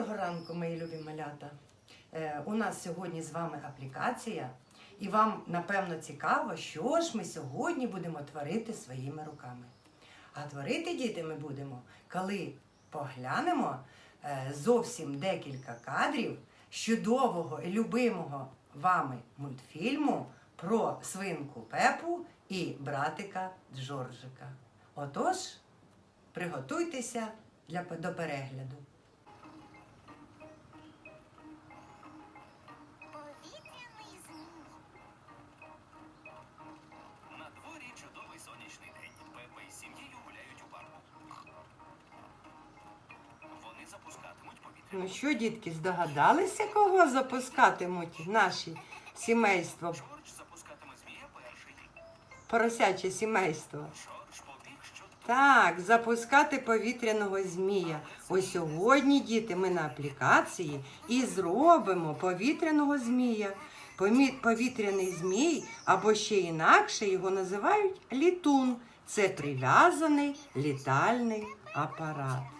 Доброго ранку, мої любі малята. Е, у нас сьогодні з вами аплікація, і вам напевно цікаво, що ж ми сьогодні будемо творити своїми руками. А творити діти ми будемо, коли поглянемо е, зовсім декілька кадрів чудового і любимого вами мультфільму про свинку Пепу і братика Джорджика. Отож, приготуйтеся до перегляду. Ну що, дітки, здогадалися, кого запускатимуть наші сімейство, поросяче сімейство? Так, запускати повітряного змія. Ось сьогодні, діти, ми на аплікації і зробимо повітряного змія. Повітряний змій, або ще інакше його називають літун. Це прив'язаний літальний апарат.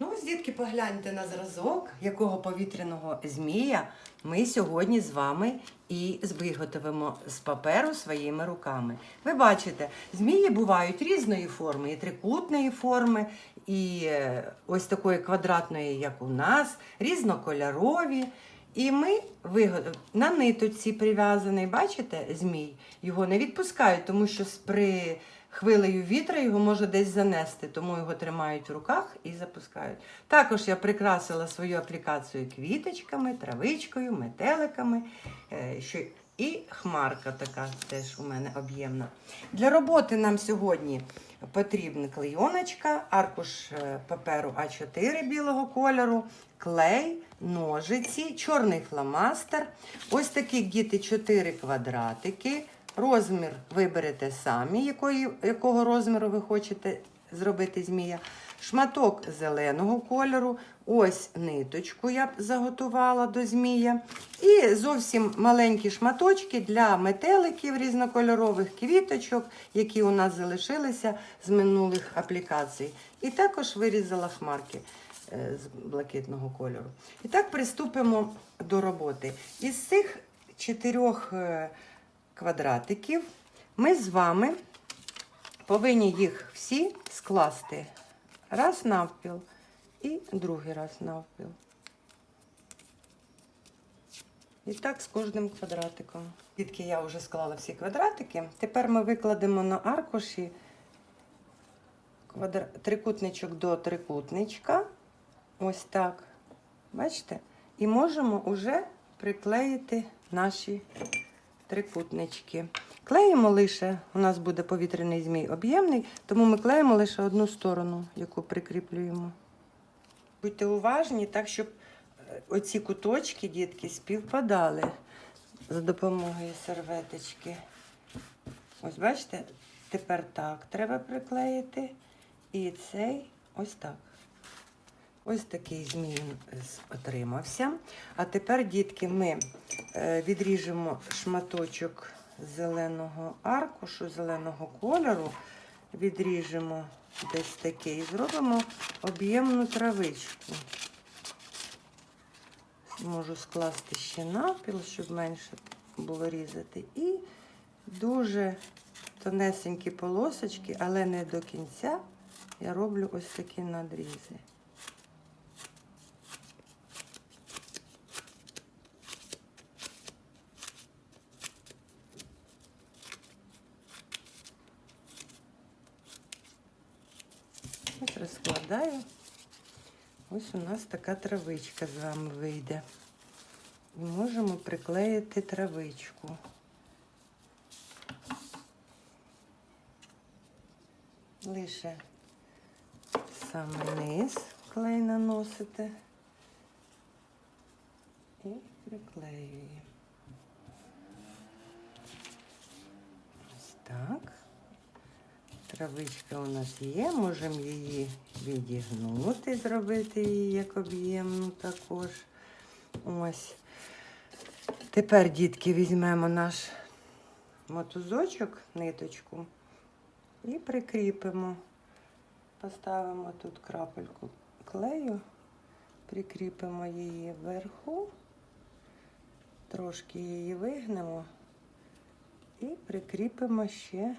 Ну, дітки, погляньте на зразок, якого повітряного змія ми сьогодні з вами і виготовимо з паперу своїми руками. Ви бачите, змії бувають різної форми, і трикутної форми, і е, ось такої квадратної, як у нас, різнокольорові. І ми виготовили на ниточці прив'язаний, бачите, змій. Його не відпускають, тому що при хвилею вітра його може десь занести, тому його тримають в руках і запускають. Також я прикрасила свою аплікацію квіточками, травичкою, метеликами. е, Що... І хмарка така теж у мене об'ємна. Для роботи нам сьогодні потрібна клейоночка, аркуш е, паперу А4 білого кольору, клей, ножиці, чорний фломастер. Ось таких діти 4 квадратики. Розмір виберете самі, якої, якого розміру ви хочете зробити змія. Шматок зеленого кольору, ось ниточку я б заготувала до змія. І зовсім маленькі шматочки для метеликів різнокольорових квіточок, які у нас залишилися з минулих аплікацій. І також вирізала хмарки е, з блакитного кольору. І так приступимо до роботи. Із цих чотирьох е, квадратиків ми з вами повинні їх всі скласти раз навпіл і другий раз навпіл. І так з кожним квадратиком. Тільки я вже склала всі квадратики. Тепер ми викладемо на аркуші квадра... трикутничок до трикутничка. Ось так. Бачите? І можемо вже приклеїти наші трикутнички. Клеїмо лише, у нас буде повітряний змій об'ємний, тому ми клеїмо лише одну сторону, яку прикріплюємо. Будьте уважні, так, щоб е, оці куточки, дітки, співпадали за допомогою серветочки. Ось бачите, тепер так треба приклеїти. І цей ось так. Ось такий змій отримався. А тепер, дітки, ми е, відріжемо шматочок зеленого аркушу, зеленого кольору. Відріжемо десь такий і зробимо об'ємну травичку. Можу скласти ще напіл, щоб менше було різати. І дуже тонесенькі полосочки, але не до кінця. Я роблю ось такі надрізи. Ось розкладаю. Ось у нас така травичка з вами вийде. І можемо приклеїти травичку. Лише саме низ клей наносите і приклеюємо. Ось так. Травичка у нас є, можемо її відігнути, зробити її як об'ємну також. Ось. Тепер, дітки, візьмемо наш мотузочок, ниточку і прикріпимо Поставимо тут крапельку клею, прикріпимо її вверху, трошки її вигнемо і прикріпимо ще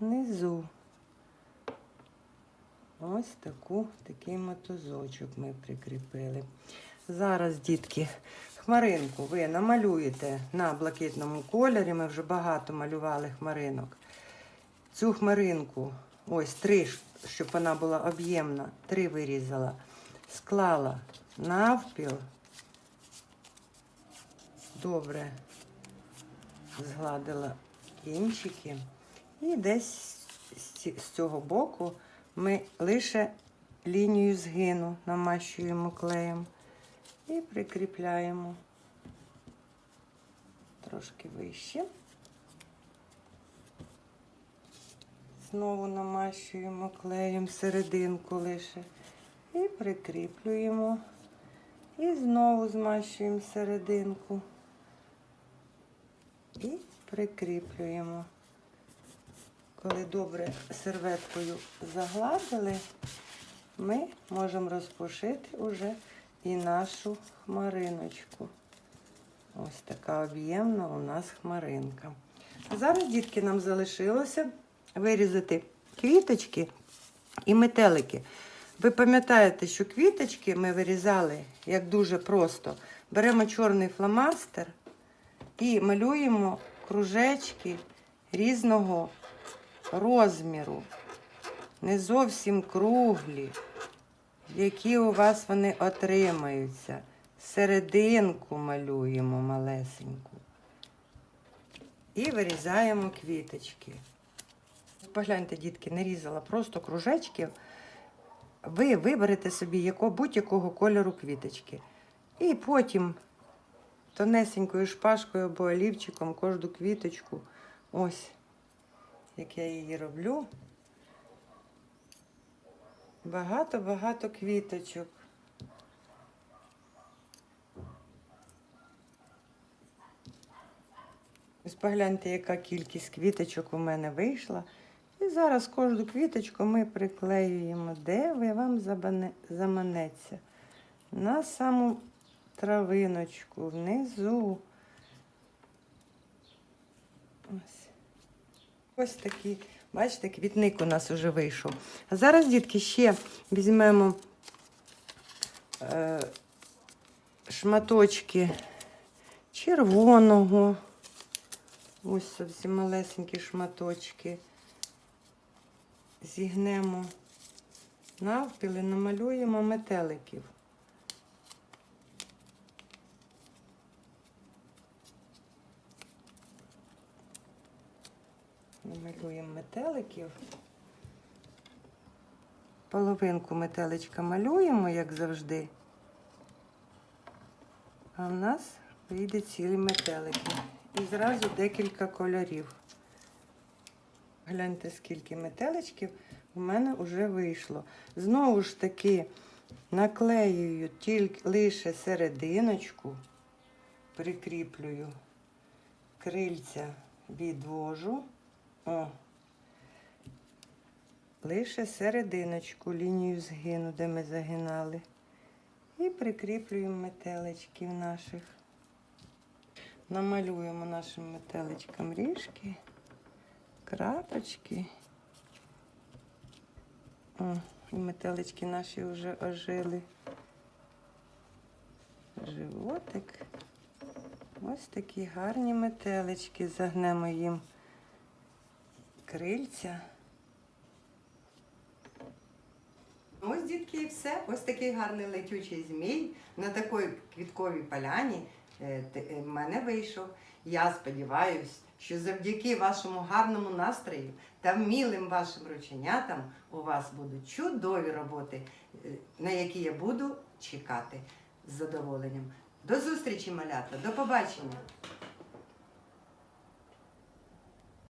внизу. Ось таку, такий мотузочок ми прикріпили. Зараз, дітки, хмаринку ви намалюєте на блакитному кольорі. Ми вже багато малювали хмаринок. Цю хмаринку, ось три, щоб вона була об'ємна, три вирізала, склала навпіл. Добре згладила кінчики. І десь з цього боку ми лише лінію згину намащуємо клеєм і прикріпляємо трошки вище. Знову намащуємо клеєм серединку лише і прикріплюємо. І знову змащуємо серединку і прикріплюємо. Коли добре серветкою загладили, ми можемо розпушити уже і нашу хмариночку. Ось така об'ємна у нас хмаринка. Зараз, дітки, нам залишилося вирізати квіточки і метелики. Ви пам'ятаєте, що квіточки ми вирізали як дуже просто. Беремо чорний фломастер і малюємо кружечки різного розміру, не зовсім круглі, які у вас вони отримаються. Серединку малюємо малесеньку. І вирізаємо квіточки. Погляньте, дітки, не різала просто кружечки. Ви виберете собі будь-якого кольору квіточки. І потім тонесенькою шпажкою або олівчиком кожну квіточку. Ось, як я її роблю. Багато-багато квіточок. Ось погляньте, яка кількість квіточок у мене вийшла. І зараз кожну квіточку ми приклеюємо, де ви вам заманеться. На саму травиночку, внизу. Ось. Ось такий, бачите, квітник у нас вже вийшов. А зараз, дітки, ще візьмемо е, шматочки червоного. Ось зовсім малесенькі шматочки. Зігнемо навпіл і намалюємо метеликів. Намалюємо метеликів. Половинку метеличка малюємо, як завжди. А в нас вийде цілі метелики. І зразу декілька кольорів. Гляньте, скільки метеличків у мене вже вийшло. Знову ж таки наклеюю тільки лише серединочку, прикріплюю, крильця відвожу. О. Лише серединочку, лінію згину, де ми загинали. І прикріплюємо метеличків наших. Намалюємо нашим метеличкам ріжки, крапочки. О, і метелички наші вже ожили. Животик. Ось такі гарні метелички. Загнемо їм крильця. Ось, дітки, і все. Ось такий гарний летючий змій на такій квітковій поляні е, е, в мене вийшов. Я сподіваюся, що завдяки вашому гарному настрою та вмілим вашим рученятам у вас будуть чудові роботи, е, на які я буду чекати з задоволенням. До зустрічі, малята, до побачення!